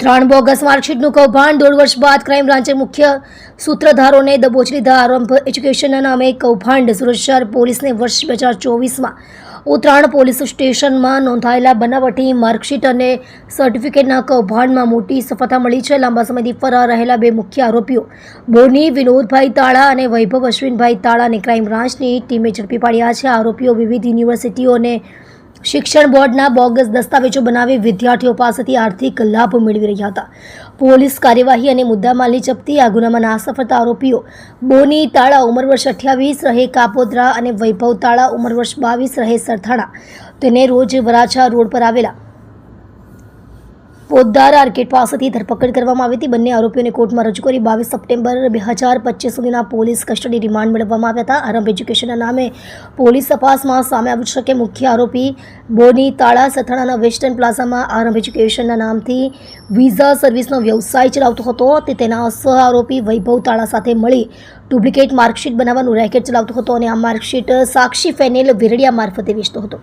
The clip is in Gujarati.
ઉત્તરાયણ બોગસ માર્કશીટનું કૌભાંડ. દોઢ વર્ષ બાદ ક્રાઇમ બ્રાન્ચે મુખ્ય સૂત્રધારોને દબોચી લીધા આરંભ એજ્યુકેશનના નામે કૌભાંડ. સુરત પોલીસને વર્ષ બે હજાર ચોવીસમાં ઉત્તરાયણ પોલીસ સ્ટેશનમાં નોંધાયેલા બનાવટી માર્કશીટ અને સર્ટિફિકેટના કૌભાંડમાં મોટી સફળતા મળી છે. લાંબા સમયથી ફરાર રહેલા બે મુખ્ય આરોપીઓ બોની, વિનોદભાઈ તાળા અને વૈભવ અશ્વિનભાઈ તાળાને ક્રાઇમ બ્રાન્ચની ટીમે ઝડપી પાડ્યા છે. આરોપીઓ વિવિધ યુનિવર્સિટીઓ અને શિક્ષણ બોર્ડના બોગસ દસ્તાવેજો બનાવી વિદ્યાર્થીઓ પાસેથી આર્થિક લાભ મેળવી રહ્યા હતા. પોલીસ કાર્યવાહી અને મુદ્દામાલની જપ્તી, આ ગુનામાં નાસફળતા આરોપીઓ બોની તાળા ઉંમર વર્ષ અઠ્યાવીસ, રહે કાપોદ્રા અને વૈભવ તાળા ઉંમર વર્ષ બાવીસ, રહે સરથાણા. તેને રોજ વરાછા રોડ પર આવેલા પોદ્દાર આર્કેટ પાસેથી ધરપકડ કરવામાં આવી હતી. બંને આરોપીઓને કોર્ટમાં રજૂ કરી બાવીસ સપ્ટેમ્બર બે હજાર પચીસ સુધીના પોલીસ કસ્ટડી રિમાન્ડ મેળવવામાં આવ્યા હતા. આરંભ એજ્યુકેશનના નામે પોલીસ તપાસમાં સામે આવ્યું છે કે મુખ્ય આરોપી બોની તાળા સથાણાના વેસ્ટર્ન પ્લાઝામાં આરંભ એજ્યુકેશનના નામથી વિઝા સર્વિસનો વ્યવસાય ચલાવતો હતો. તે તેના સહ આરોપી વૈભવ તાળા સાથે મળી ડુપ્લિકેટ માર્કશીટ બનાવવાનું રેકેટ ચલાવતો હતો અને આ માર્કશીટ સાક્ષી ફેનેલ વિરડિયા મારફતે વેચતો હતો.